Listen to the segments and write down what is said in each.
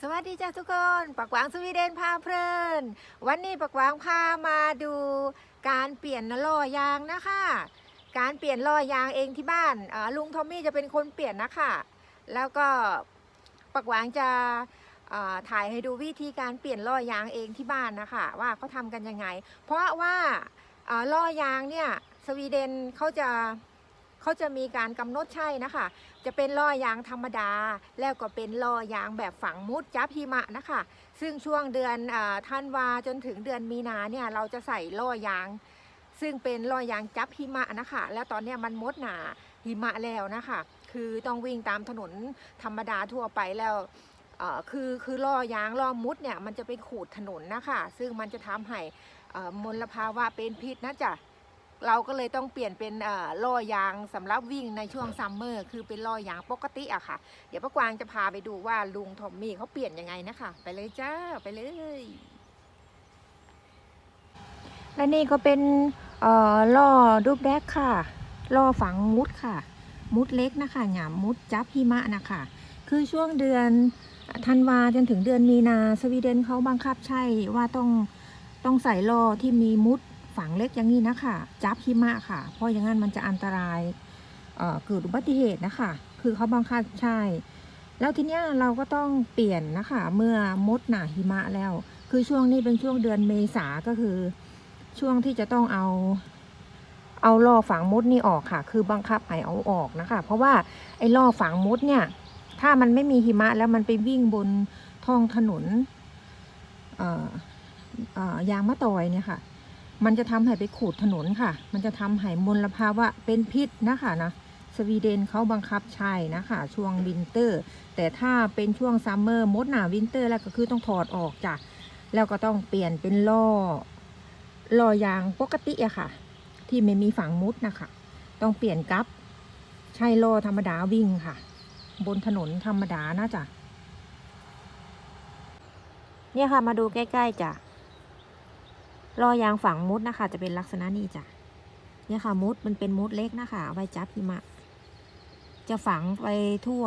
สวัสดีจ้าทุกคนปักหวางสวีเดนพาเพลิน วันนี้ปักหวางพามาดูการเปลี่ยนล้อยางนะคะ การเปลี่ยนล้อยางเองที่บ้านอ่าลุงทอมมี่จะเป็นคนเปลี่ยนนะคะ แล้วก็ปักหวางจะอ่าถ่ายให้ดูวิธีการเปลี่ยนล้อยางเองที่บ้านนะคะ ว่าเขาทำกันยังไง เพราะว่าอ่าล้อยางเนี่ยสวีเดนเขาจะ เขาจะมีการกำหนดใช่นะคะ จะเป็นล้อยางธรรมดา แล้วก็เป็นล้อยางแบบฝังมุดจับหิมะนะคะ ซึ่งช่วงเดือนอาธันวาจนถึงเดือนมีนาเนี่ยเราจะใส่ล้อยาง ซึ่งเป็นล้อยางจับหิมะนะคะ แล้วตอนนี้มันมดหนาหิมะแล้วนะคะ คือต้องวิ่งตามถนนธรรมดาทั่วไปแล้วคือคือล้อยางล้อมุดเนี่ยมันจะไปขูดถนนนะคะ ซึ่งมันจะทำให้มลภาวะเป็นพิษนะจ๊ะ เราก็เลยต้องเปลี่ยนเป็นอ่อล้อยางสำหรับวิ่งในช่วงซัมเมอร์คือเป็นล้อยางปกติอะค่ะ เดี๋ยวป้ากวางจะพาไปดูว่าลุงทอมมี่เขาเปลี่ยนยังไงนะคะ ไปเลยจ้าไปเลย และนี่ก็เป็นอ่อล้อรูปแดกค่ะล้อฝังมุดค่ะ มุดเล็กนะคะหยามมุดจับหิมะนะคะ คือช่วงเดือนธันวาจนถึงเดือนมีนาสวีเดนเขาบังคับใช่ว่าต้องต้องใส่ล้อที่มีมุด ฝังเล็กอย่างนี้นะคะจับหิมะค่ะ เพราะอย่างนั้นมันจะอันตรายเกิดอุบัติเหตุนะคะ คือเขาบังคับใช่ แล้วทีเนี้ยเราก็ต้องเปลี่ยนนะคะ เมื่อมดหนาหิมะแล้ว คือช่วงนี้เป็นช่วงเดือนเมษาก็คือ ช่วงที่จะต้องเอา เอาล่อฝังมดนี่ออกค่ะ คือบังคับให้เอาออกนะคะ เพราะว่าไอ้ล่อฝังมดเนี่ย ถ้ามันไม่มีหิมะแล้วมันไปวิ่งบนท้องถนนยางมะตอยเนี่ยค่ะ มันจะทำให้ไปขูดถนนค่ะ มันจะทำให้มลภาวะเป็นพิษนะคะนะ สวีเดนเขาบังคับใช่นะคะ ช่วงวินเตอร์ แต่ถ้าเป็นช่วงซัมเมอร์มดหนาวินเตอร์แล้วก็คือต้องถอดออกจ้ะ แล้วก็ต้องเปลี่ยนเป็นล่อ ล่อยางปกติอะค่ะ ที่ไม่มีฝังมุดนะคะ ต้องเปลี่ยนกับใช่ล่อธรรมดาวิ่งค่ะ บนถนนธรรมดานะจ๊ะเนี่ยค่ะมาดูใกล้ ๆจ้ะ ล่อยางฝังมุดนะคะ จะเป็นลักษณะนี้จ้ะเนี่ยค่ะมุดมันเป็นมุดเล็กนะคะไว้จับหิมะ จะฝังไปทั่ว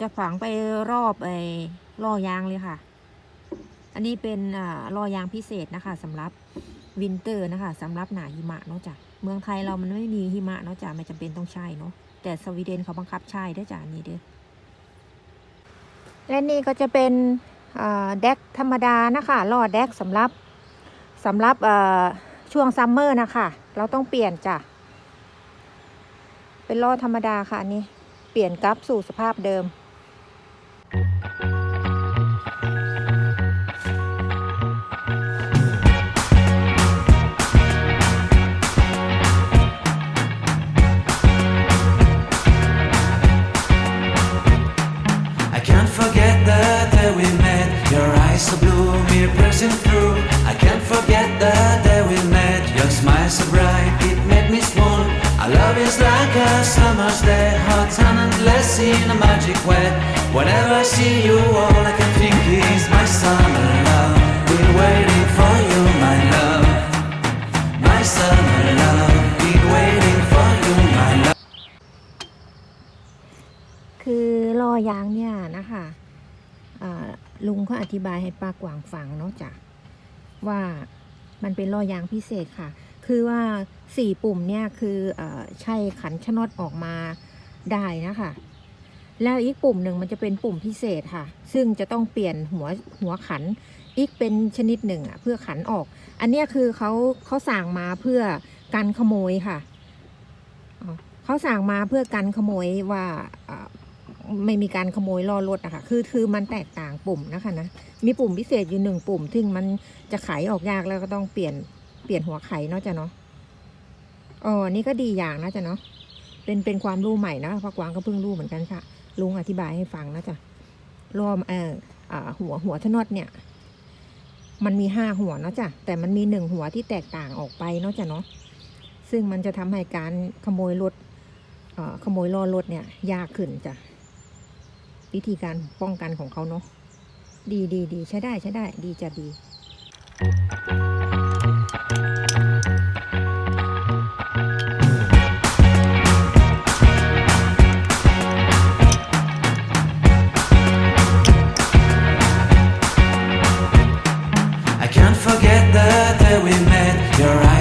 จะฝังไปรอบไอ้ล่อยางเลยค่ะ อันนี้เป็นอ่าล่อยางพิเศษนะคะสำหรับวินเตอร์นะคะสำหรับหนาหิมะเนาะจ้ะเมืองไทยเรามันไม่มีหิมะเนาะจ้ะไม่จำเป็นต้องใช้เนาะแต่สวีเดนเขาบังคับใช้ด้วยจ้ะนี่เด้อและนี่ก็จะเป็นอ่าแดกธรรมดานะคะล่อแดกสำหรับ สำหรับช่วงซัมเมอร์นะคะ เราต้องเปลี่ยนจ้ะ เป็นล้อธรรมดาค่ะอันนี้ เปลี่ยนกลับสู่สภาพเดิม endless in a magic way. Whenever I see you, all I can think is my summer love. Been waiting for you, my love. My summer love. Been waiting for you, my love. คือล้อยางเนี่ยนะคะลุงเขาอธิบายให้ป้ากวางฟังเนาะจ้ะว่ามันเป็นล้อยางพิเศษค่ะ คือว่าสี่ปุ่มเนี่ยคืออใช่ขันชนดออกมาได้นะคะ แล้วอีกปุ่มหนึ่งมันจะเป็นปุ่มพิเศษค่ะ ซึ่งจะต้องเปลี่ยนหัวหัวขันอีกเป็นชนิดหนึ่งอะเพื่อขันออก อันเนี้ยคือเขาเขาสั่งมาเพื่อกันขโมยค่ะเขาสั่งมาเพื่อกันขโมยว่าไม่มีการขโมยล่อรถอะค่ะคือคือมันแตกต่างปุ่มนะคะนะมีปุ่มพิเศษอยู่หนึ่งปุ่มซึ่งมันจะไขออกยากแล้วก็ต้องเปลี่ยนเปลี่ยนหัวไขเนาะจ้ะเนาะอ๋อนี่ก็ดีอย่างนะจ้ะเนาะเป็นเป็นความรู้ใหม่นะพะกวางก็เพิ่งรู้เหมือนกันค่ะ ลุงอธิบายให้ฟังนะจ๊ะรวมเอ่อหัวหัวทนดเนี่ย มันมีห้าหัวเนาะจ้ะแต่มันมีหนึ่งหัวที่แตกต่างออกไปเนาะจ้ะเนาะซึ่งมันจะทำให้การขโมยรถเอ่อขโมยล่อรถเนี่ย ยากขึ้นจ้ะวิธีการป้องกันของเขาเนาะดีดีดีใช้ได้ใช้ได้ ดีจะดี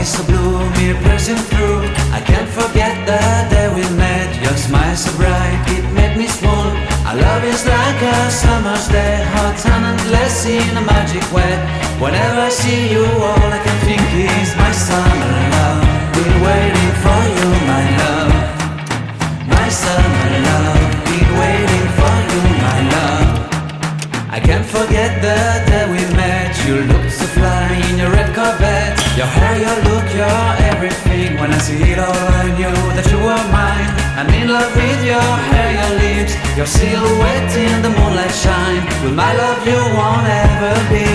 so blue, mere passing through. I can't forget the day we met. Your smile so bright, it made me swoon. Our love is like a summer's day, hot and endless in a magic way. Whenever I see you, all I can think is my summer love. We're waiting for you. Your silhouette in the moonlight shine. With my love, you won't ever be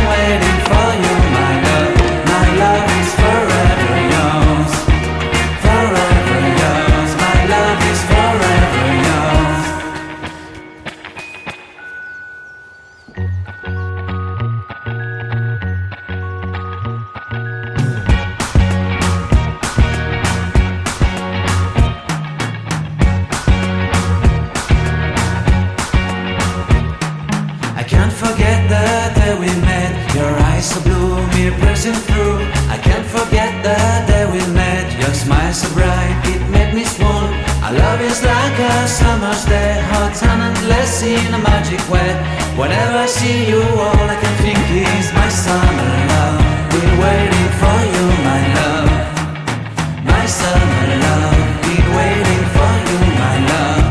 me piercing through. I can't forget the day we met. Your smile so bright, it made me swoon. Our love is like a summer's day, hot and endless in a magic way. Whenever I see you, all I can think is my summer love. Been waiting for you, my love. My summer love. Been waiting for you, my love.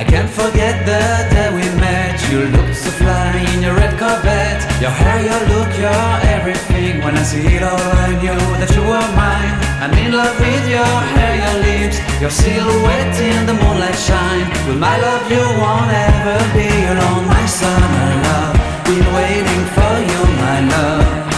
I can't forget the day we met. You looked so fly in your red Corvette. Your hair, your look, your see it all, I knew that you were mine. I'm in love with your hair, your lips, your silhouette in the moonlight shine. With my love, you won't ever be alone. My summer love, been waiting for you, my love.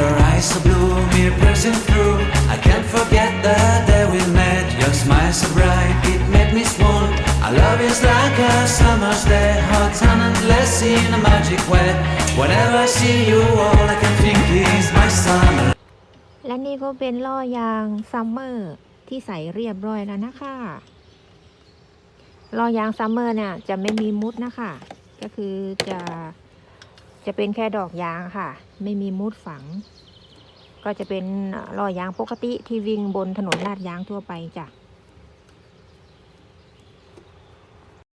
Your eyes so blue, me piercing through. I can't forget the day we met. Your smile so bright, it made me swoon. Our love is like a summer's day, hot and endless in a magic way. Whenever I see you, all I can think is my summer. และนี่ก็เป็นล่อยางซัมเมอร์ที่ใส่เรียบร้อยแล้วนะคะล่อยางซัมเมอร์เนี่ยจะไม่มีมุดนะคะ ก็คือจะ จะเป็นแค่ดอกยางค่ะ ไม่มีมุดฝัง ก็จะเป็นรอยางปกติที่วิ่งบนถนนลาดยางทั่วไปจ้ะ